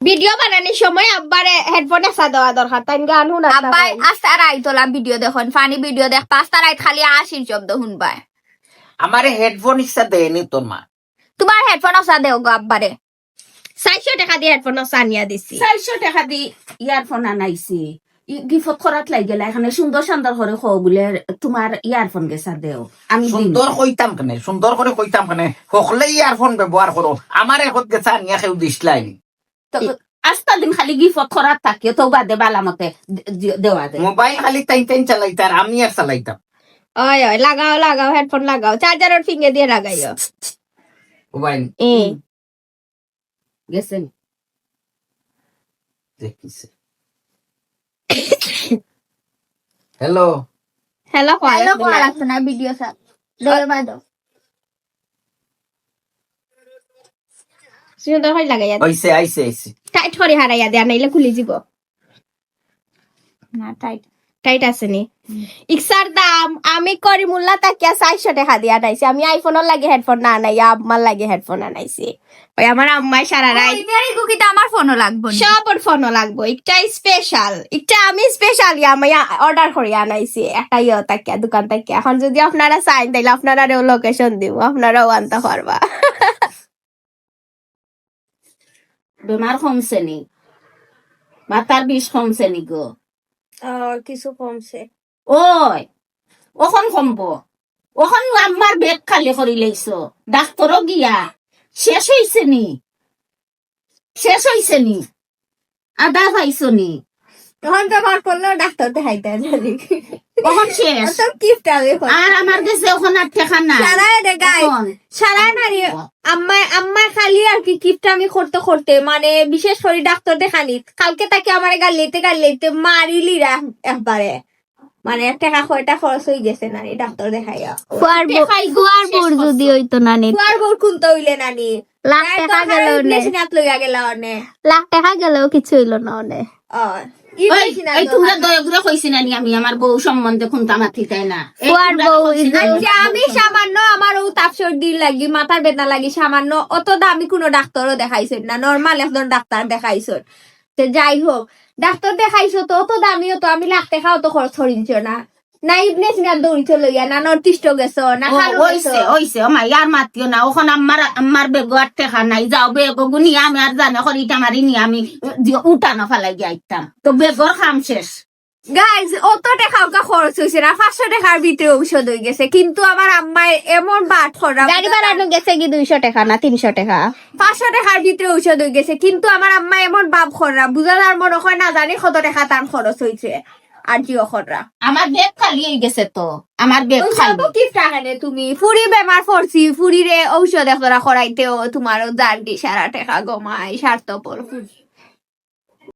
Video বানানোর সময় আব্বারে হেডফোন এসা দেওয়া দরকার তাই গান শুনা আব্বাই আস্তা রাই তোলা ভিডিও দেখুন ফানি ভিডিও দেখ পাঁচটা রাইত খালি আশির শব্দ শুনবাই। আমার হেডফোন ইচ্ছা দেয়নি তোর মা তোমার হেডফোন আসা দেও গো আব্বারে চারশো টাকা দিয়ে হেডফোন আসা সানিয়া দিছি। চারশো টাকা দি ইয়ারফোন আনাইছি। গিফট করাত লাই গেলে এখানে সুন্দর সুন্দর করে খো বলে তোমার ইয়ারফোন গেছা দেও আমি। সুন্দর কইতাম কেনে সুন্দর করে কইতাম কেনে। সকলে ইয়ারফোন ব্যবহার করো আমার এখন গেছে আনিয়া কেউ দিসলাই তো আস্তা দিন খালি গিফট করাত থাকে তো বাদে বালা মতে দেওয়া দে। মোবাইল খালি টাইম টাইম চালাইতার আমি আর চালাইতাম। ওই ওই লাগাও লাগাও হেডফোন লাগাও চার্জারের ফিঙ্গে দিয়ে লাগাইও। মোবাইল। এ গেছেন দেখিছে। হ্যালো হ্যালো হ্যালো কোয়া লাগতো না ভিডিও স্যার। দেবে বাদো। সুন্দর লাগাইয়া দে। আইছে আইছে আইছে টাইট করে হারাইয়া দেয়া নাইলে খুলি যাব না টাইট টাইট আছে নি। ইকসার দাম আমি করি মুল্লা তাকিয়া চারশো টাকা দিয়া আমি আইফোনের লাগে হেডফোন না আনাইয়া আম্মার লাগে হেডফোন আনাইছি। ওই আমার আম্মাই সারা রাত ইতারি কুকিতে আমার ফোনও লাগবো সবর ফোনও লাগবো একটা স্পেশাল একটা আমি স্পেশাল আমি অর্ডার করে আনাইছি। একটা ইয়ে তাকিয়া দোকান তাকিয়া এখন যদি আপনারা চাইন তাইলে আপনারা লোকেশন দিব আপনারাও আনতে পারবা। বেমার কমছে নি মাথার বিষ কমছে নি গো। কিছু কমছে। ওই ওখন কমব। ওখন আমার বেগ খালি করে লাইছ ডাক্তরও গিয়া। শেষ হইছে নি? শেষ হইছে নি? আদা পাইছ নি? তখন তো আমার করলেও ডাক্তার দেখাইতে জানি শেষ। কিফট আর আমার কাছে ওখন আর ঠেকা না সারা দেখাই সারা নারী আম্মা আম্মা খালি আর কি কিপটা আমি করতে করতে মানে বিশেষ করে ডাক্তার দেখানি কালকে তাকে আমার গালিতে গালিতে মারিলি রা একবারে। মানে টাকা কয়টা খরচ হয়ে গেছে নানি ডাক্তার দেখাইয়া। কুয়ার কুয়ার বোর যদি হইতো না নি তুয়ার বোর কুনতে হইলে নানি। লাখ টাকা গেল লাখ টাকা গেলেও কিছু হইল না অনে তোমরা দয়া করে কইছি না আমি আমার বউ সম্বন্ধে না? আচ্ছা আমি সামান্য আমার ও তাপ সর্দির লাগি মাথার বেদনা লাগি সামান্য অত দামি কোনো ডাক্তারও দেখাইছেন না। নর্মাল একজন ডাক্তার দেখাইছ তো যাই হোক ডাক্তার দেখাইছো তো অত দামিও তো আমি লাখ টাকাও তো খরচ করিছ না। না ইবনে সিনা দৌড়িতে লইয়া না নর্থিষ্ট গেছো না ওইছে ও মা ইয়ার মাতিও না ওখন আমার আমার বেগ আর টেকা নাই যাও বেগ গুনি আমি আর জানে খরিটা মারি নি আমি উঠানো ফেলাই যাইতাম তো বেগর খাম শেষ। গাইজ অত টাকা ওকা খরচ হয়েছে না পাঁচশো টাকার ভিতরে ঔষধ হয়ে গেছে কিন্তু আমার আম্মায় এমন বাট খরা গাড়ি বাড়ানো গেছে কি দুইশো টাকা না তিনশো টাকা পাঁচশো টাকার ভিতরে ঔষধ হয়ে গেছে কিন্তু আমার আম্মা এমন বাপ খররা বুঝার মনে হয় না জানি কত টাকা তার খরচ হয়েছে আর জিও খররা আমার বেগ খালি হয়ে গেছে তো আমার বেগ খালি। কি টাকানে তুমি। ফুরি বেমার পড়ছি ফুরিরে ঔষধ এখন করাইতেও তোমারও জার্গি সারা টেকা গমাই স্বার্থপর ফুরি